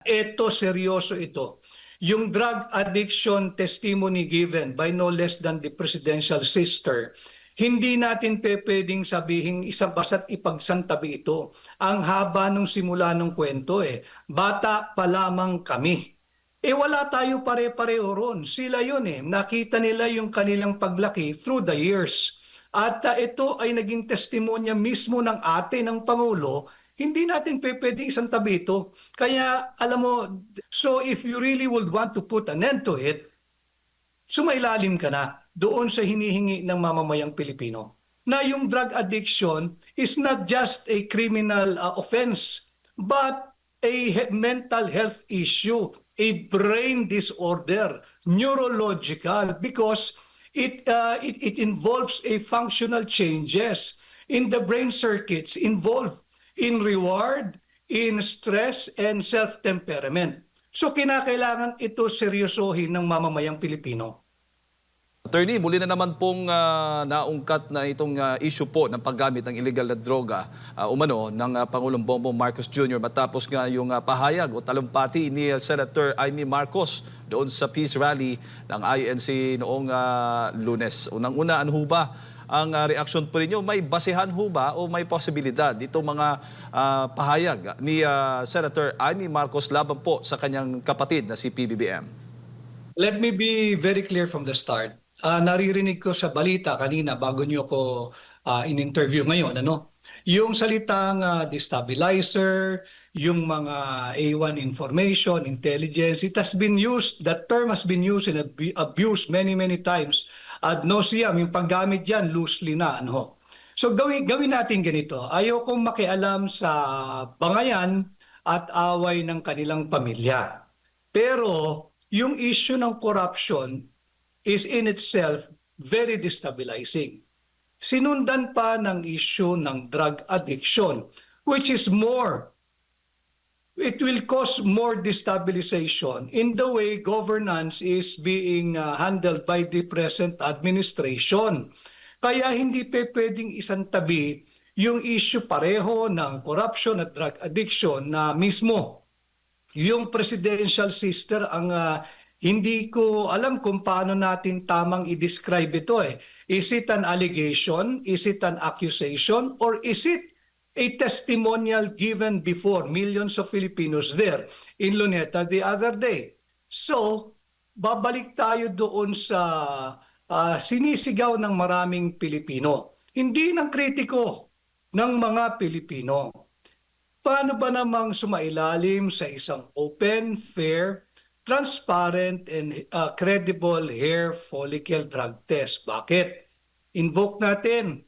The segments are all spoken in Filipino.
Ito, seryoso ito. Yung drug addiction testimony given by no less than the presidential sister, hindi natin pe pwedeng sabihin isang basta't ipagsantabi ito. Ang haba nung simula nung kwento eh. Bata pa lamang kami. Eh wala tayo pare-pareho ron. Sila yun eh. Nakita nila yung kanilang paglaki through the years. At uh, ito ay naging testimonya mismo ng ate ng Pangulo hindi natin pe pwede isang tabi ito. Kaya alam mo, so if you really would want to put an end to it, sumailalim ka na doon sa hinihingi ng mamamayang Pilipino. Na yung drug addiction is not just a criminal uh, offense, but a he- mental health issue, a brain disorder, neurological, because it, uh, it, it involves a functional changes in the brain circuits involved in reward, in stress, and self-temperament. So kinakailangan ito seryosohin ng mamamayang Pilipino. Attorney, muli na naman pong ah, naungkat na itong ah, issue po ng paggamit ng illegal na droga ah, umano ng ah, Pangulong Bongbong Marcos Jr. matapos nga yung ah, pahayag o talumpati ni ah, Senator Amy Marcos doon sa peace rally ng INC noong ah, lunes. Unang-una, ano ba ang ah, reaksyon po ninyo? May basehan ho ba o may posibilidad itong mga ah, pahayag ni ah, Senator Amy Marcos laban po sa kanyang kapatid na si PBBM? Let me be very clear from the start. Ah, naririnig ko sa balita kanina bago niyo ko ah, in-interview ngayon, ano? Yung salitang ah, destabilizer, yung mga A1 information, intelligence, it has been used, that term has been used and abu- abused many, many times. Ad nauseam, yung paggamit dyan, loosely na, ano? So gawin, gawin natin ganito. Ayaw kong makialam sa bangayan at away ng kanilang pamilya. Pero yung issue ng corruption is in itself very destabilizing. Sinundan pa ng issue ng drug addiction, which is more it will cause more destabilization in the way governance is being uh, handled by the present administration. Kaya hindi pe pwedeng isang tabi yung issue pareho ng corruption at drug addiction na mismo yung presidential sister ang ah, hindi ko alam kung paano natin tamang i-describe ito eh. Is it an allegation? Is it an accusation? Or is it a testimonial given before millions of Filipinos there in Luneta the other day? So, babalik tayo doon sa ah, sinisigaw ng maraming Pilipino. Hindi ng kritiko ng mga Pilipino. Paano ba namang sumailalim sa isang open, fair, transparent, and uh, credible hair follicle drug test? Bakit? Invoke natin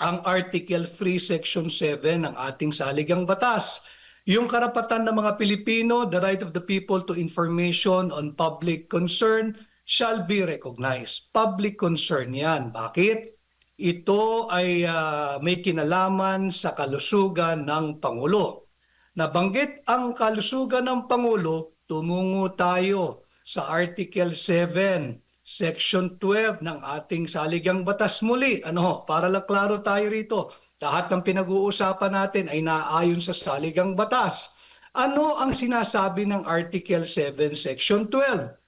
ang Article 3, Section 7 ng ating saligang batas. Yung karapatan ng mga Pilipino, the right of the people to information on public concern shall be recognized. Public concern yan. Bakit? Ito ay ah, may kinalaman sa kalusugan ng Pangulo. Nabanggit ang kalusugan ng Pangulo, tumungo tayo sa Article 7, Section 12 ng ating saligang batas muli. Ano, para lang klaro tayo rito. Lahat ng pinag-uusapan natin ay naayon sa saligang batas. Ano ang sinasabi ng Article 7, Section 12?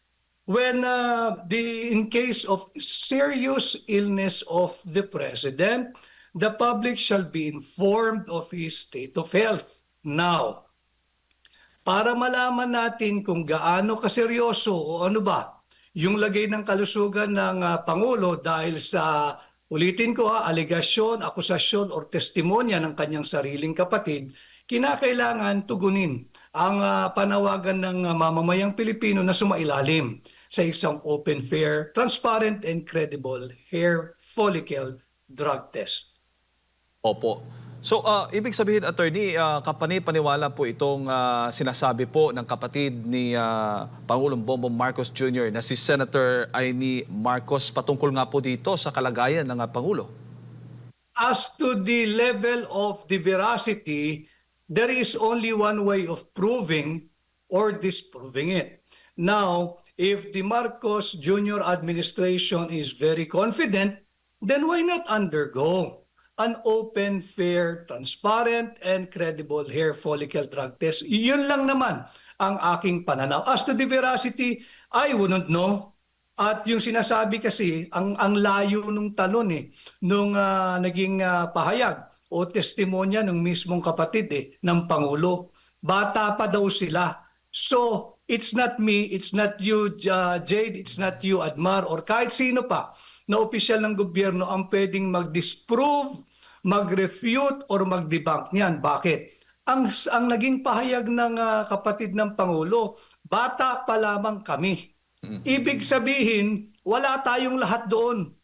when uh, the in case of serious illness of the president the public shall be informed of his state of health now para malaman natin kung gaano kaseryoso o ano ba yung lagay ng kalusugan ng ah, pangulo dahil sa ulitin ko ha alegasyon, akusasyon or testimonya ng kanyang sariling kapatid kinakailangan tugunin ang ah, panawagan ng ah, mamamayang Pilipino na sumailalim sa isang open, fair, transparent, and credible hair follicle drug test. Opo. So, ah, ibig sabihin, attorney, uh, kapani-paniwala po itong ah, sinasabi po ng kapatid ni ah, Pangulong Bongbong Marcos Jr. na si Senator Amy Marcos patungkol nga po dito sa kalagayan ng ah, Pangulo. As to the level of the veracity, there is only one way of proving or disproving it. Now, if the Marcos Jr. administration is very confident, then why not undergo an open, fair, transparent, and credible hair follicle drug test? Yun lang naman ang aking pananaw. As to the veracity, I wouldn't know. At yung sinasabi kasi, ang, ang layo nung talon eh, nung ah, naging ah, pahayag o testimonya ng mismong kapatid eh, ng Pangulo. Bata pa daw sila. So, it's not me, it's not you, uh, Jade, it's not you, Admar, or kahit sino pa na opisyal ng gobyerno ang pwedeng mag-disprove, mag-refute, or mag-debunk niyan. Bakit? Ang, ang naging pahayag ng ah, kapatid ng Pangulo, bata pa lamang kami. Ibig sabihin, wala tayong lahat doon.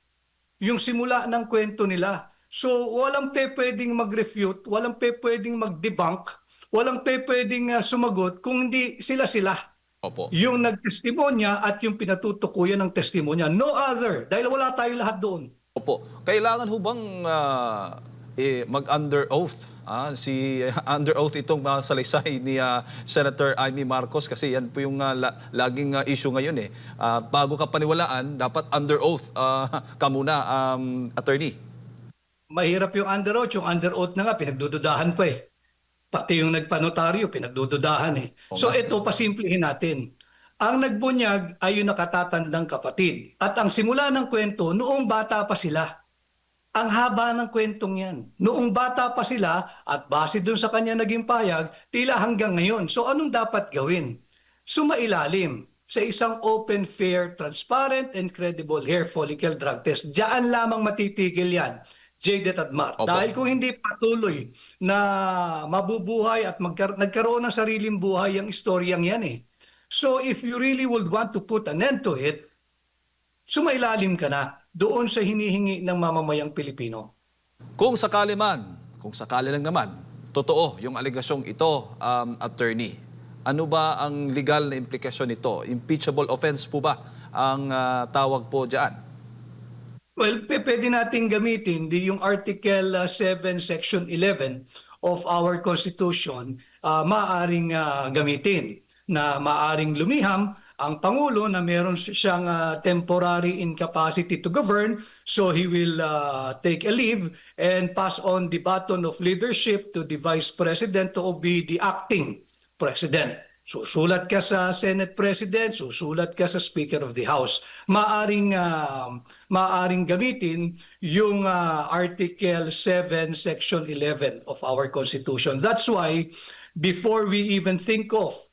Yung simula ng kwento nila. So, walang pe pwedeng mag-refute, walang pe pwedeng mag-debunk, walang pe pwedeng ah, sumagot kung hindi sila-sila. Opo. Yung nagtestimonya at yung pinatutukuyan ng testimonya. No other. Dahil wala tayong lahat doon. Opo. Kailangan ho bang ah, eh, mag-under oath? Ah, si under oath itong mga salaysay ni ah, Senator Amy Marcos kasi yan po yung ah, la- laging ah, issue ngayon eh. Ah, bago ka paniwalaan, dapat under oath ah, ka muna, um, attorney. Mahirap yung under oath. Yung under oath na nga, pinagdududahan pa eh. Pati yung nagpanotaryo, pinagdududahan eh. So ito, pasimplihin natin. Ang nagbunyag ay yung nakatatandang kapatid. At ang simula ng kwento, noong bata pa sila. Ang haba ng kwentong yan. Noong bata pa sila at base dun sa kanya naging payag, tila hanggang ngayon. So anong dapat gawin? Sumailalim sa isang open, fair, transparent, and credible hair follicle drug test. Diyan lamang matitigil yan. Jaded at Mar. Opo. Dahil kung hindi patuloy na mabubuhay at magkar- nagkaroon ng sariling buhay ang istoryang yan eh. So if you really would want to put an end to it, sumailalim ka na doon sa hinihingi ng mamamayang Pilipino. Kung sakali man, kung sakali lang naman, totoo yung aligasyong ito, um, attorney. Ano ba ang legal na implikasyon nito? Impeachable offense po ba ang ah, tawag po dyan? Well, pwede nating gamitin di yung Article uh, 7, Section 11 of our Constitution, uh, maaring uh, gamitin na maaring lumiham ang Pangulo na meron si- siyang uh, temporary incapacity to govern so he will uh, take a leave and pass on the baton of leadership to the Vice President to be the acting President. Susulat ka sa Senate President, susulat ka sa Speaker of the House. Maaring ah, maaring gamitin yung ah, Article 7 Section 11 of our Constitution. That's why before we even think of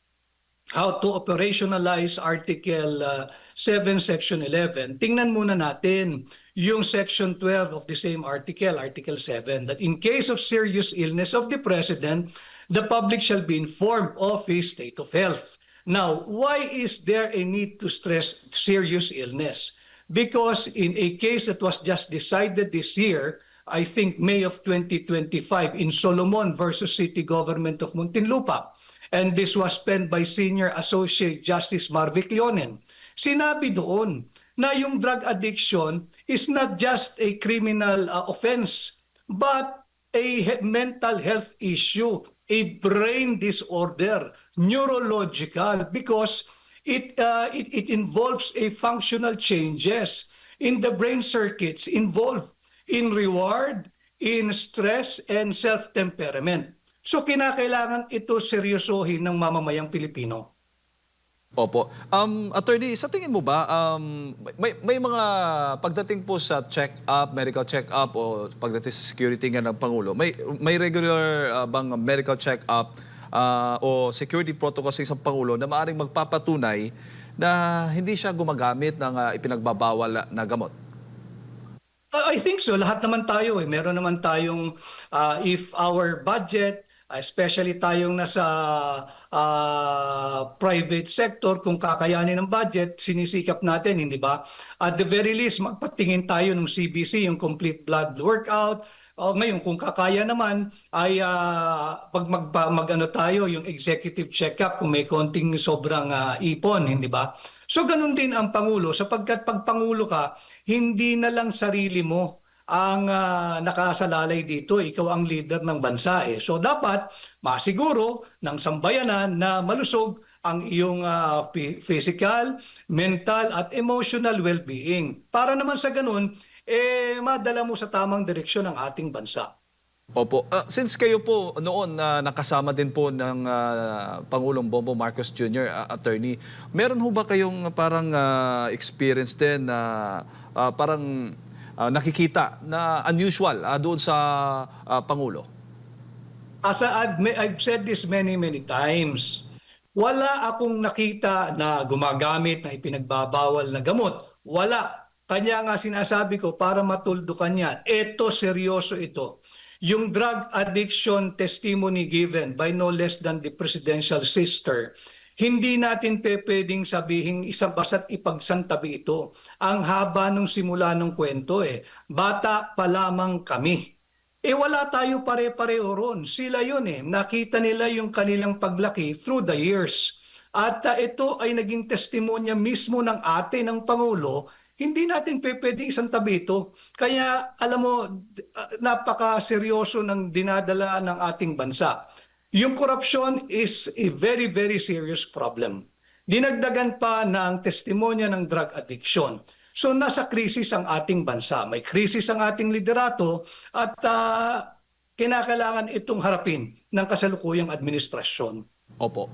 how to operationalize Article uh, 7, Section 11, tingnan muna natin yung Section 12 of the same article, Article 7, that in case of serious illness of the President, the public shall be informed of his state of health. Now, why is there a need to stress serious illness? Because in a case that was just decided this year, I think May of 2025 in Solomon versus City Government of Muntinlupa, and this was penned by Senior Associate Justice Marvic Leonen. Sinabi doon na yung drug addiction is not just a criminal uh, offense, but a he- mental health issue, a brain disorder, neurological, because it, uh, it, it involves a functional changes in the brain circuits involved in reward, in stress, and self-temperament. So kinakailangan ito seryosohin ng mamamayang Pilipino. Opo. Um, attorney, sa tingin mo ba, um, may, may mga pagdating po sa check-up, medical check-up o pagdating sa security nga ng Pangulo, may, may regular uh, bang medical check-up uh, o security protocol sa isang Pangulo na maaaring magpapatunay na hindi siya gumagamit ng uh, ipinagbabawal na- gamot? I think so. Lahat naman tayo eh. Meron naman tayong uh, if our budget, especially tayong nasa uh, private sector, kung kakayanin ng budget, sinisikap natin, hindi ba? At the very least, magpatingin tayo ng CBC, yung complete blood workout. O ngayon, kung kakaya naman, ay uh, pag magpa, mag-ano tayo, yung executive check-up, kung may konting sobrang uh, ipon, hindi ba? So ganun din ang Pangulo sapagkat pag Pangulo ka, hindi na lang sarili mo ang ah, nakasalalay dito, ikaw ang leader ng bansa eh. So dapat masiguro ng sambayanan na malusog ang iyong phy- physical, mental at emotional well-being. Para naman sa ganun, eh madala mo sa tamang direksyon ang ating bansa. Opo. Ah, since kayo po noon na nakasama din po ng ah, Pangulong Bongbong Marcos Jr., ah, attorney, meron ho ba kayong parang ah, experience din na ah, parang ah, nakikita na unusual ah, doon sa ah, Pangulo? As I've, I've said this many, many times, wala akong nakita na gumagamit na ipinagbabawal na gamot. Wala. Kanya nga sinasabi ko para matuldukan yan. Ito, seryoso ito. Yung drug addiction testimony given by no less than the presidential sister, hindi natin pe pwedeng sabihin isang basta't ipagsantabi ito. Ang haba nung simula ng kwento eh. Bata pa lamang kami. Eh wala tayo pare-pareho ron. Sila yun eh. Nakita nila yung kanilang paglaki through the years. At ah, ito ay naging testimonya mismo ng ate ng Pangulo. Hindi natin pe- pwede isang tabi ito. Kaya alam mo, ah, napaka-seryoso ng dinadala ng ating bansa. Yung corruption is a very, very serious problem. Dinagdagan pa ng testimonya ng drug addiction. So nasa krisis ang ating bansa. May krisis ang ating liderato at ah, kinakailangan itong harapin ng kasalukuyang administrasyon. Opo.